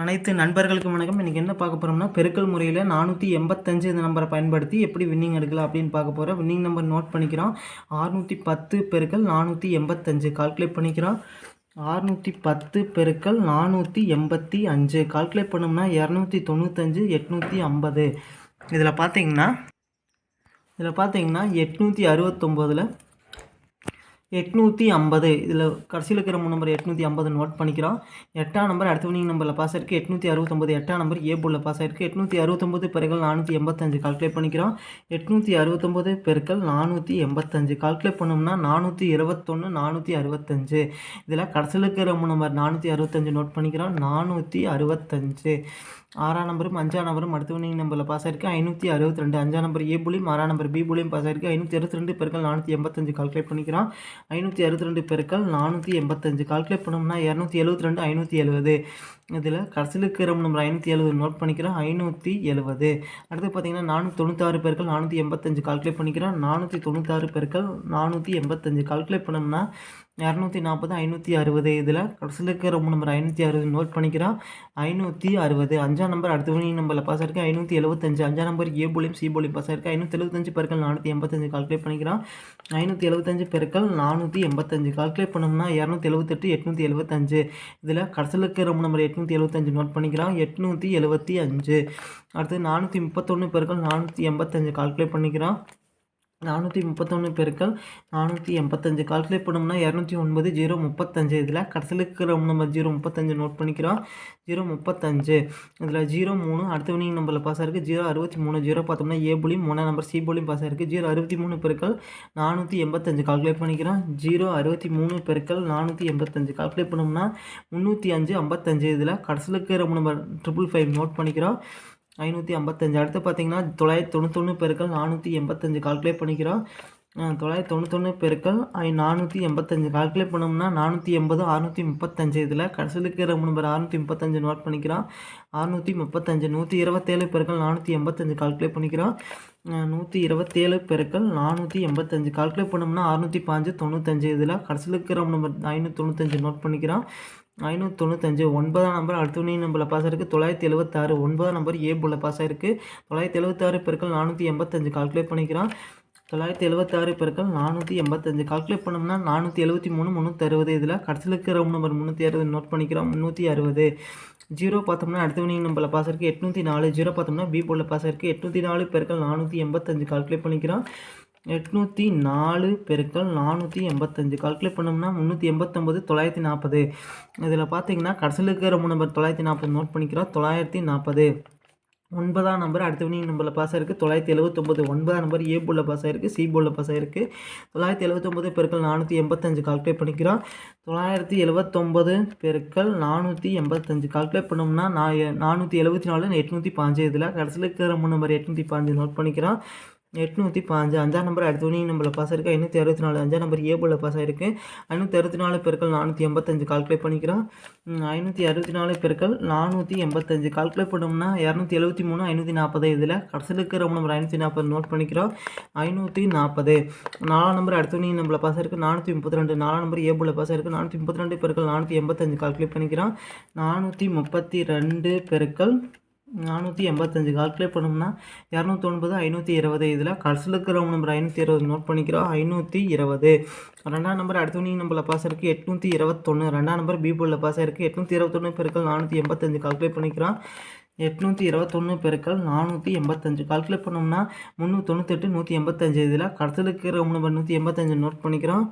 அனைத்து நண்பர்களுக்கும் வணக்கம். இன்றைக்கி என்ன பார்க்க போகிறோம்னா பெருக்கல் முறையில் நானூற்றி எண்பத்தஞ்சு இந்த நம்பரை பயன்படுத்தி எப்படி வின்னிங் எடுக்கலாம் அப்படின்னு பார்க்க போகிறோம் வின்னிங் நம்பர் நோட் பண்ணிக்கிறோம். ஆறுநூற்றி பத்து பெருக்கல் நானூற்றி எண்பத்தஞ்சு. கால்குலேட் பண்ணிக்கிறோம். ஆறுநூற்றி பத்து பெருக்கல் நானூற்றி எண்பத்தி அஞ்சு. கால்குலேட் பண்ணோம்னா இரநூத்தி தொண்ணூத்தஞ்சு எட்நூற்றி ஐம்பது. இதில் பார்த்தீங்கன்னா இதில் பார்த்தீங்கன்னா எட்நூற்றி அறுபத்தொம்போதில் எட்நூற்றி ஐம்பது. இதில் கடைசியில் இருக்கிற மூணு நம்பர் எட்நூற்றி ஐம்பது நோட் பண்ணிக்கிறோம். எட்டாம் நம்பர் அடுத்த வினிங் நம்பரில் பாஸ் ஆயிருக்கு. எட்நூற்றி அறுபத்தொம்பது. எட்டாம் நம்பர் ஏ பாஸ் ஆயிருக்கு. எட்நூற்றி அறுபத்தொம்பது பெருக்கள் நானூற்றி எண்பத்தஞ்சு. கால்குலேட் பண்ணிக்கிறோம். எட்நூற்றி அறுபத்தொம்பது பெருக்கள் நானூற்றி எண்பத்தஞ்சு. கால்குலேட் பண்ணோம்னா நானூற்றி இருபத்தொன்று நானூற்றி அறுபத்தஞ்சு. இதில் கடைசியில் இருக்கிற மூணு நம்பர் நானூற்றி அறுபத்தஞ்சு நோட் பண்ணிக்கிறோம். நானூற்றி அறுபத்தஞ்சு. ஆறாம் நம்பரும் அஞ்சாம் நம்பரும் அடுத்த வினிங் நம்பரில் பாஸ் ஆயிருக்கு? ஐநூற்றி அறுபத்தி ரெண்டு அஞ்சாம் நம்பர் ஏ புலியும் ஆறாம் நம்பர் பி புலியும் பாஸ் ஆயிருக்கு? ஐநூற்றி அறுபத்தி ரெண்டு பெருக்கள் நானூற்றி எண்பத்தஞ்சு. கால்குலேட் பண்ணிக்கிறோம் ஐநூற்றி அறுபத்தி ரெண்டு பெருக்கள் நானூற்றி எண்பத்தஞ்சு. கால்குலேட் பண்ணோம்னா இரநூத்தி எழுபத்தி ரெண்டு ஐநூற்றி எழுபது இதில் கடைசியில் இருக்கிற நம்பர் ஐநூற்றி எழுபது நோட் பண்ணிக்கிறோம் ஐநூற்றி எழுபது அடுத்து பார்த்தீங்கன்னா நானூற்றி தொண்ணூத்தாறு பெருக்கள் நானூற்றி எண்பத்தஞ்சு. கால்குலேட் பண்ணிக்கிறோம் நானூற்றி தொண்ணூத்தாறு பெருக்கள் நானூற்றி எண்பத்தஞ்சு. கால்குலேட் பண்ணோம்னா இரநூத்தி நாற்பது ஐநூற்றி அறுபது இதில் கடைசியில் இருக்கிற ரொம்ப நம்பர் ஐநூற்றி அறுபது நோட் பண்ணிக்கிறான் ஐநூற்றி அறுபது அஞ்சாம் நம்பர் அடுத்த வினிங் நம்பரில் பாஸ் ஆயிருக்கு. ஐநூற்றி எழுபத்தஞ்சு அஞ்சாம் நம்பர் ஏ போலியும் சி போலியும் பாஸ் ஆயிருக்கு. ஐநூற்றி எழுபத்தஞ்சு பெருக்கள் நானூற்றி எண்பத்தஞ்சு கால்குலேட் பண்ணிக்கிறான் ஐநூற்றி எழுபத்தஞ்சு பெருக்கள் நானூற்றி எண்பத்தஞ்சு கால்குலேட் பண்ணோம்னா இரநூத்தி எழுபத்தெட்டு எட்நூற்றி எழுபத்தஞ்சு இதில் கடைசியில் இருக்கிற ரொம்ப நம்பர் எட்நூற்றி எழுபத்தஞ்சு நோட் பண்ணிக்கிறான் எட்நூற்றி எழுபத்தி அஞ்சு. அடுத்து நானூற்றி முப்பத்தொன்று பெருக்கள் நானூற்றி எண்பத்தஞ்சு கால்குலேட் பண்ணிக்கிறான் நானூற்றி முப்பத்தொன்று பெருக்கள் நானூற்றி எண்பத்தஞ்சு. கால்குலேட் பண்ணோம்னா இரநூத்தி ஒன்பது ஜீரோ முப்பத்தஞ்சு. இதில் கடைசியில் இருக்கிற நம்பர் ஜீரோ முப்பத்தஞ்சு நோட் பண்ணிக்கிறோம். ஜீரோ முப்பத்தஞ்சு. இதில் ஜீரோ மூணு அடுத்த வினிங் நம்பரில் பாஸ் ஆயிருக்கு. ஜீரோ அறுபத்தி மூணு ஜீரோ பார்த்தோம்னா ஏ புலியும் மூணாம் நம்பர் சி புலியும் பாஸ் ஆயிருக்கு. ஜீரோ அறுபத்தி மூணு பெருக்கள் நானூற்றி எண்பத்தஞ்சு. கால்குலேட் பண்ணிக்கிறோம். ஜீரோ அறுபத்தி மூணு பெருக்கள் நானூற்றி எண்பத்தஞ்சு. கால்குலேட் பண்ணோம்னா முந்நூற்றி அஞ்சு ஐம்பத்தஞ்சு. இதில் கடைசியில் இருக்கிற நம்பர் ட்ரிபிள் ஃபைவ் நோட் பண்ணிக்கிறோம். ஐநூற்றி ஐம்பத்தஞ்சு. அடுத்து பார்த்தீங்கன்னா தொள்ளாயிரத்தி தொண்ணூத்தொன்று பெருக்கள் நானூற்றி எண்பத்தஞ்சு கால்குலேட் பண்ணிக்கிறோம். தொள்ளாயிரத்தி தொண்ணூத்தொன்று பெருக்கள் ஐ நானூற்றி எண்பத்தஞ்சு கால்குலேட் பண்ணோம்னா நானூற்றி எண்பது அறுநூற்றி முப்பத்தஞ்சு. இதில் கடைசியில் இருக்கிற நம்பர் அறுநூற்றி முப்பத்தஞ்சு நோட் பண்ணிக்கிறோம். அறுநூற்றி முப்பத்தஞ்சு நூற்றி இருபத்தேழு பெருக்கள் நானூற்றி எண்பத்தஞ்சு கால்குலேட் பண்ணிக்கிறோம். நூற்றி இருபத்தேழு பெருக்கள் நானூற்றி எண்பத்தஞ்சு கால்குலேட் பண்ணோம்னா அறுநூற்றி பாஞ்சு தொண்ணூத்தஞ்சு. இதில் கடைசியில் இருக்கிற நம்பர் ஐநூற்றி தொண்ணூத்தஞ்சு நோட் பண்ணிக்கிறோம். ஐநூற்றி தொண்ணூத்தஞ்சு ஒன்பதாம் நம்பர் அடுத்த துணி நம்பரில் பாஸ் ஆயிருக்கு தொள்ளாயிரத்தி எழுபத்தாறு ஒன்பதாம் நம்பர் ஏ புள்ள பாஸ் ஆயிருக்கு தொள்ளாயிரத்தி எழுபத்தாறு பெருக்கள் நானூற்றி எண்பத்தஞ்சு கால்குலேட் பண்ணிக்கிறான் தொள்ளாயிரத்தி எழுபத்தாறு பெருக்கள் நானூற்றி எண்பத்தஞ்சு கால்குலேட் பண்ணோம்னா நானூற்றி எழுபத்தி மூணு முந்நூற்றி அறுபது. இதில் கடைசியில் இருக்கிற நம்பர் முந்நூற்றி அறுபது நோட் பண்ணிக்கிறோம். முந்நூற்றி அறுபது. ஜீரோ பார்த்தோம்னா அடுத்த வினிங் நம்பரில் பாஸ் இருக்குது எட்நூற்றி நாலு. ஜீரோ பார்த்தோம்னா பி போர்டில் பாஸ் இருக்குது எட்நூற்றி நாலு பெருக்கள் நானூற்றி எண்பத்தஞ்சு கால்குலேட் பண்ணிக்கிறோம். எட்நூற்றி நாலு பெருக்கள் நானூற்றி எண்பத்தஞ்சு. கால்குலேட் பண்ணோம்னா முந்நூற்றி எண்பத்தொம்பது தொள்ளாயிரத்தி நாற்பது. இதில் பார்த்தீங்கன்னா கடைசியில் இருக்கிற ரொம்ப நம்பர் தொள்ளாயிரத்தி நாற்பது நோட் பண்ணிக்கிறோம். தொள்ளாயிரத்தி நாற்பது. ஒன்பதாம் நம்பர் அடுத்த வினிங் நம்பரில் பாஸ் ஆயிருக்கு. தொள்ளாயிரத்தி எழுபத்தொம்பது ஒன்பதாம் நம்பர் ஏ போர்டில் பாஸ் ஆயிருக்கு. சி போர்டில் பாஸ் ஆயிருக்கு. தொள்ளாயிரத்தி எழுபத்தொம்பது பெருக்கள் நானூற்றி எண்பத்தஞ்சு. கால்குலேட் பண்ணிக்கிறோம். தொள்ளாயிரத்தி எழுபத்தொம்பது பெருக்கள் நானூற்றி எண்பத்தஞ்சு. கால்குலேட் பண்ணோம்னா நான் நானூற்றி எழுபத்தி நாலு எட்நூற்றி பாஞ்சு. இதில் கடைசியில் இருக்கிற மூணு நம்பர் எட்நூற்றி பாஞ்சு நோட் பண்ணிக்கிறோம். எட்நூற்றி பாஞ்சு அஞ்சாம் நம்பர் அடுத்த துணி நம்பரில் பாஸ் இருக்குது ஐநூற்றி அறுபத்தி நாலு அஞ்சாம் நம்பர் ஏ பாஸ் ஆயிருக்கு. ஐநூற்றி அறுபத்தி நாலு பெருக்கள் நானூற்றி எண்பத்தஞ்சு கால்குலேட் பண்ணிக்கிறோம். ஐநூற்றி அறுபத்தி நாலு பெருக்கள் நானூற்றி எண்பத்தஞ்சு கால்குலேட் பண்ணோம்னா இரநூத்தி எழுபத்தி மூணு ஐநூற்றி நாற்பது இதில் கடைசியில் இருக்கிற நம்பர் ஐநூற்றி நாற்பது நோட் பண்ணிக்கிறோம். ஐநூற்றி நாற்பது. நாலாம் நம்பர் அடுத்த துணி நம்பரில் பாஸ் இருக்குது நானூற்றி முப்பத்தி ரெண்டு நாலாம் நம்பர் ஏ பாஸ் ஆயிருக்கு. நானூற்றி முப்பத்தி ரெண்டு பெருக்கள் நானூற்றி எண்பத்தஞ்சு கால்குலேட் பண்ணிக்கிறோம். நானூற்றி முப்பத்தி ரெண்டு பெருக்கள் நானூற்றி எண்பத்தஞ்சு கால்குலேட் பண்ணோம்னா இரநூத்தி ஒன்பது ஐநூற்றி இருபது இதில் கடைசியில் இருக்கிற நம்பர் ஐநூற்றி இருபது நோட் பண்ணிக்கிறோம். ஐநூற்றி இருபது. ரெண்டாம் நம்பர் அடுத்த நம்பரில் பாஸ் இருக்குது எட்நூற்றி இருபத்தொன்று ரெண்டாம் நம்பர் பி போலில் பாஸ் இருக்குது எட்நூற்றி இருபத்தொன்று பெருக்கள் நானூற்றி எண்பத்தஞ்சு கால்குலேட் பண்ணிக்கிறோம். எட்நூற்றி இருபத்தொன்று பெருக்கள் நானூற்றி எண்பத்தஞ்சு கால்குலேட் பண்ணோம்னா முந்நூற்றி தொண்ணூத்தெட்டு நூற்றி எண்பத்தஞ்சு இதில் கடத்தலுக்கு இருக்கிற நம்பர் நூற்றி எண்பத்தஞ்சு நோட் பண்ணிக்கிறோம்.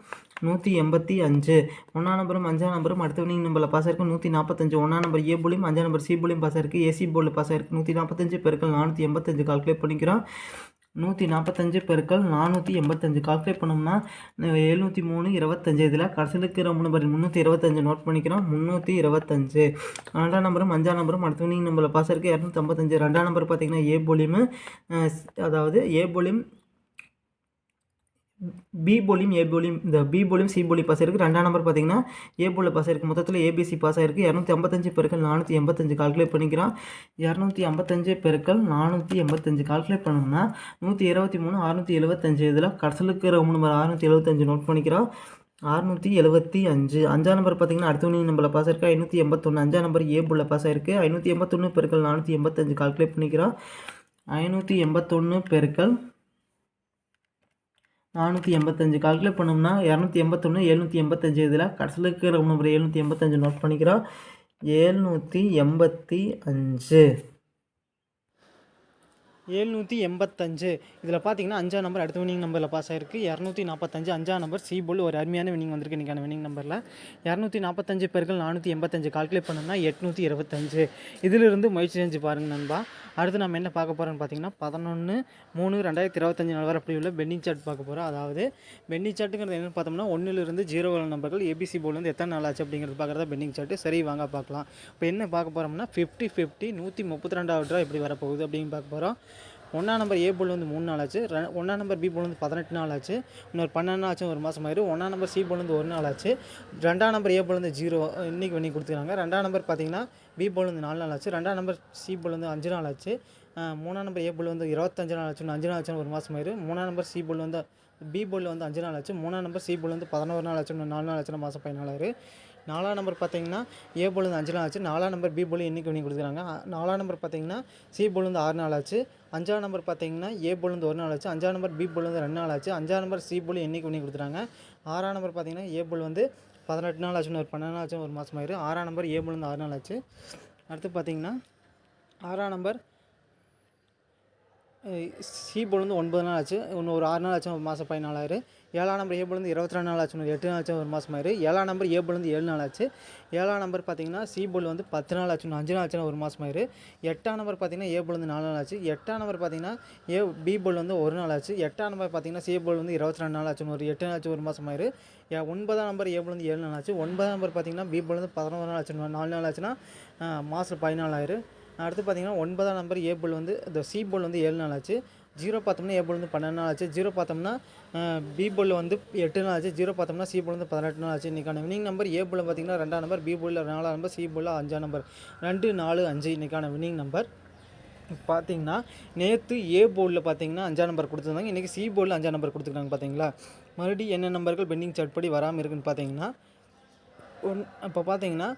நூற்றி எண்பத்தி அஞ்சு. ஒன்றாம் நம்பரும் அஞ்சாம் நம்பரும் அடுத்த வினிங் நம்பரில் பாஸ் ஆயிருக்கு நூற்றி நாற்பத்தஞ்சு ஒன்றாம் நம்பர் ஏ போலியும் அஞ்சாம் நம்பர் சி போலியும் பாஸ் ஆயிருக்கு ஏசி போர்டில் பாஸ் ஆயிருக்கு நூற்றி நாற்பத்தஞ்சு பெருக்கள் நானூற்றி எண்பத்தஞ்சு கால்குலேட் பண்ணிக்கிறோம். நூற்றி நாற்பத்தஞ்சு பெருக்கள் நானூற்றி எண்பத்தஞ்சு கால்குலேட் பண்ணோம்னா எழுநூற்றி மூணு இருபத்தஞ்சு. இதில் கடைசியில் இருக்கிற மூணு நம்பர் முந்நூற்றி இருபத்தஞ்சு நோட் பண்ணிக்கிறோம். முந்நூற்றி இருபத்தஞ்சு. ரெண்டாம் நம்பரும் அஞ்சாம் நம்பரும் அடுத்த வினிங் நம்பரில் பாஸ் இருக்குது இரநூத்தி ஐம்பத்தஞ்சு. ரெண்டாம் நம்பர் பார்த்தீங்கன்னா ஏ போலியும் அதாவது ஏ போலியும் பி போலியும் ஏ போலியும் இந்த பி போலியும் சி போலி பாஸ் இருக்குது ரெண்டாம் நம்பர் பார்த்தீங்கன்னா ஏ போலில் பாஸ் இருக்குது மொத்தத்தில் ஏபிசி பாஸ் ஆயிருக்கு. இரநூத்தி ஐம்பத்தஞ்சு பெருக்கள் நானூற்றி எண்பத்தஞ்சு கால்குலேட் பண்ணிக்கிறான் இரநூத்தி ஐம்பத்தஞ்சு பெருக்கள் நானூற்றி எண்பத்தஞ்சு கால்குலேட் பண்ணோம்னா நூற்றி இருபத்தி மூணு அறுநூற்றி எழுபத்தஞ்சு. இதில் கடைசியில் இருக்கிற மூணு நம்பர் அறுநூற்றி எழுபத்தஞ்சு நோட் பண்ணிக்கிறோம். அறுநூற்றி எழுபத்தி அஞ்சு. அஞ்சாம் நம்பர் பார்த்தீங்கன்னா அடுத்த வினிங் நம்பரில் பாஸ் இருக்கா ஐநூற்றி எண்பத்தொன்று அஞ்சாம் நம்பர் ஏ புள்ள பாஸ் ஆயிருக்கு. ஐநூற்றி எண்பத்தொன்று பெருக்கள் நானூற்றி எண்பத்தஞ்சு கால்குலேட் பண்ணிக்கிறோம். ஐநூற்றி எண்பத்தொன்று பெருக்கள் நானூற்றி எண்பத்தஞ்சு கால்குலேட் பண்ணோம்னா இரநூத்தி எண்பத்தொன்று எழுநூற்றி எண்பத்தஞ்சு இதில் கடைசியில் இருக்கிற நம்பர் எழுநூற்றி எண்பத்தஞ்சு நோட் பண்ணிக்கிறோம். ஏழ்நூற்றி எண்பத்தி அஞ்சு. ஏழ்நூற்றி எண்பத்தஞ்சு. இதில் பார்த்தீங்கன்னா அஞ்சா நம்பர் அடுத்த வினிங் நம்பரில் பாஸ் ஆயிருக்கு. இரநூத்தி நாற்பத்தஞ்சு அஞ்சா நம்பர் சி போல் ஒரு அருமையான வினிங் வந்திருக்கு இன்றைக்கான வினிங் நம்பரில் இரநூத்தி நாற்பத்தஞ்சு பேர்கள் நானூற்றி எண்பத்தஞ்சு கால்குலேட் பண்ணோம்னா எட்நூற்றி இருபத்தஞ்சு. இதிலிருந்து முயற்சி செஞ்சு பாருங்க நண்பா. அடுத்து நம்ம என்ன பார்க்க போகிறோம்னு பார்த்தீங்கன்னா பதினொன்று மூணு ரெண்டாயிரத்தி இருபத்தஞ்சு நாள் வரை அப்படி உள்ள பெண்டிங் சார்ட் பார்க்க போகிறோம் அதாவது பெண்டிங் சார்ட்டுங்கிறது என்னென்னு பார்த்தோம்னா ஒன்றிலிருந்து ஜீரோ உள்ள நம்பர்கள் ஏபிசி போர்டுலேருந்து எத்தனை நாள் ஆச்சு அப்படிங்கிறது பார்க்குறதா பெண்டிங் சார்ட்டு சரி வாங்க பார்க்கலாம். இப்போ என்ன பார்க்க போகிறோம்னா ஃபிஃப்டி ஃபிஃப்டி நூற்றி முப்பத்தி ரெண்டாவது ரூபா எப்படி வரப்போகுது அப்படின்னு பார்க்க போகிறோம் ஒன்றாம் நம்பர் ஏ போல் வந்து மூணு நாள் ஆச்சு ரெ ஒன்றாம் நம்பர் பி போல் வந்து பதினெட்டு நாள் ஆச்சு இன்னொரு பன்னெண்டு ஆச்சு ஒரு மாதம் ஆயிரும் ஒன்றாம் நம்பர் சி போல் வந்து ஒரு நாள் ஆச்சு ரெண்டாம் நம்பர் ஏ போல் வந்து ஜீரோ இன்றைக்கி பண்ணி கொடுத்துருக்காங்க ரெண்டாம் நம்பர் பார்த்தீங்கன்னா பி போல் வந்து நாலு நாள் ஆச்சு ரெண்டாம் நம்பர் சி போல் வந்து அஞ்சு நாள் ஆச்சு மூணாம் நம்பர் ஏ போல் வந்து இருபத்தஞ்சு நாள் ஆச்சு அஞ்சு நாள் ஆச்சு ஒரு மாதம் ஆயிரும் மூணாம் நம்பர் சி போல் வந்து பி போல் வந்து அஞ்சு நாள் ஆச்சு மூணாம் நம்பர் சி போல் வந்து பதினோரு நாள் ஆச்சு நாலு நாள் ஆச்சு மாதம் பதினாலாயிரம் நாலாம் நம்பர் பார்த்தீங்கன்னா ஏ போல் வந்து அஞ்சு நாள் ஆச்சு. நாலாம் நம்பர் பி போல் இன்றைக்கி பண்ணி கொடுத்துருக்காங்க நாலாம் நம்பர் பார்த்தீங்கன்னா சி போல் வந்து ஆறு நாள் ஆச்சு. அஞ்சாம் நம்பர் பார்த்தீங்கன்னா ஏ போல் வந்து ஒரு நாள் ஆச்சு. அஞ்சாம் நம்பர் பி போல் வந்து ரெண்டு நாள் ஆச்சு. அஞ்சாம் நம்பர் சி போல் இன்றைக்கி பண்ணி கொடுத்துறாங்க ஆறாம் நம்பர் பார்த்தீங்கன்னா ஏ போல் வந்து பதினெட்டு நாள் ஆச்சுன்னு ஒரு பன்னெண்டு நாள் ஆச்சு ஒரு மாதம் ஆயிரு. ஆறாம் நம்பர் ஏ போல் வந்து ஆறு நாள் ஆச்சு. அடுத்து பார்த்தீங்கன்னா ஆறாம் நம்பர் சி போல் வந்து ஒன்பது நாள் ஆச்சு. இன்னும் ஒரு ஆறு நாள் ஆச்சு ஒரு மாதம் பதினாலாயிரம் ஏழாம் நம்பர் ஏ இருபத்தி ரெண்டு நாள் ஆச்சு எட்டு நாள் ஆச்சு ஒரு மாதம் ஆயிரு. ஏழாம் நம்பர் ஏபிலேருந்து ஏழு நாள் ஆச்சு. ஏழாம் நம்பர் பார்த்தீங்கன்னா சி போல் வந்து பத்து நாள் ஆச்சு அஞ்சு நாள் ஆச்சுன்னா ஒரு மாதம் ஆயிரு. எட்டாம் நம்பர் பார்த்தீங்கன்னா ஏ போல் வந்து நாலு நாள் ஆச்சு. எட்டாம் நம்பர் பார்த்தீங்கன்னா ஏ பி போல் வந்து ஒரு நாள் ஆச்சு. எட்டாம் நம்பர் பார்த்தீங்கன்னா சி போல் வந்து இருபத்தி ரெண்டு நாள் ஆச்சு ஒரு எட்டு நாள் ஆச்சு ஒரு மாதம் ஆயிரு. ஏ- ஒன்பதாம் நம்பர் ஏ போல் வந்து ஏழு நாள் ஆச்சு. ஒன்பதாம் நம்பர் பார்த்தீங்கன்னா பி போல் வந்து பதினோரு நாள் ஆச்சு நாலு நாள் ஆச்சுன்னா மாதம் பதினாலாயிரம் அடுத்து பார்த்தீங்கன்னா ஒன்பதாம் நம்பர் ஏ போல் வந்து இந்த சி போல் வந்து ஏழு நாள் ஆச்சு. ஜீரோ பார்த்தோம்னா ஏ போல் வந்து பன்னெண்டு நாள் ஆச்சு. ஜீரோ பார்த்தோம்னா பி போல் வந்து எட்டு நாள் ஆச்சு. ஜீரோ பார்த்தோம்னா சி போல் வந்து பதினெட்டு நாள் ஆச்சு. இன்றைக்கான வினிங் நம்பர் ஏ போல் பார்த்தீங்கன்னா ரெண்டாம் நம்பர் பி போலில் நாலாம் நம்பர் சி போலில் அஞ்சாம் நம்பர் ரெண்டு நாலு அஞ்சு இன்றைக்கான வினிங் நம்பர் பார்த்தீங்கன்னா நேற்று ஏ போர்டில் பார்த்தீங்கன்னா அஞ்சாம் நம்பர் கொடுத்துருந்தாங்க. இன்றைக்கி சி போர்டில் அஞ்சாம் நம்பர் கொடுத்துருக்காங்க பார்த்தீங்களா? மறுபடியும் என்ன நம்பர்கள் பெண்டிங் சார்ட் படி வராமல் இருக்குன்னு பார்த்தீங்கன்னா ஒன் இப்போ பார்த்தீங்கன்னா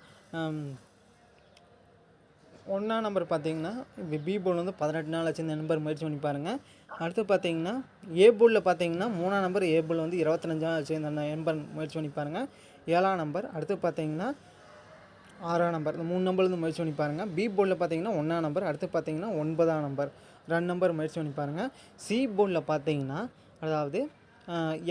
ஒன்றாம் நம்பர் பார்த்தீங்கன்னா இப்போ பி போல் வந்து பதினெட்டு நாள் ஆச்சு இந்த நம்பர் முயற்சி பண்ணி பாருங்கள் அடுத்து பார்த்தீங்கன்னா ஏ போலில் பார்த்தீங்கன்னா மூணாம் நம்பர் ஏ போல் வந்து இருபத்தஞ்சு நாள் ஆச்சு இந்த நம்பர் முயற்சி பண்ணி பாருங்கள் ஏழாம் நம்பர் அடுத்து பார்த்தீங்கன்னா ஆறாம் நம்பர் இந்த மூணு நம்பர் வந்து முயற்சி பண்ணி பாருங்கள் பி போர்டில் பார்த்தீங்கன்னா ஒன்றாம் நம்பர் அடுத்து பார்த்தீங்கன்னா ஒன்பதாம் நம்பர் ரெண்டு நம்பர் முயற்சி பண்ணி பாருங்கள் சி போர்டில் பார்த்தீங்கன்னா அதாவது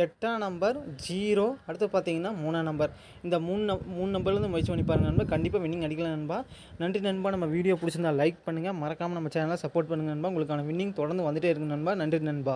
எட்டாம் நம்பர் ஜீரோ அடுத்து பார்த்தீங்கன்னா மூணாம் நம்பர் இந்த மூணு நம் மூணு நம்பர்லேருந்து முயற்சி பண்ணி பாருங்கள் நண்பா. கண்டிப்பாக வின்னிங் அடிக்கலாம் நண்பா. நன்றி நண்பா. நம்ம வீடியோ பிடிச்சிருந்தா லைக் பண்ணுங்கள் மறக்காமல் நம்ம சேனலை சப்போர்ட் பண்ணுங்கள் நண்பா. உங்களுக்கான வின்னிங் தொடர்ந்து வந்துட்டே இருக்கு நண்பா. நன்றி நண்பா.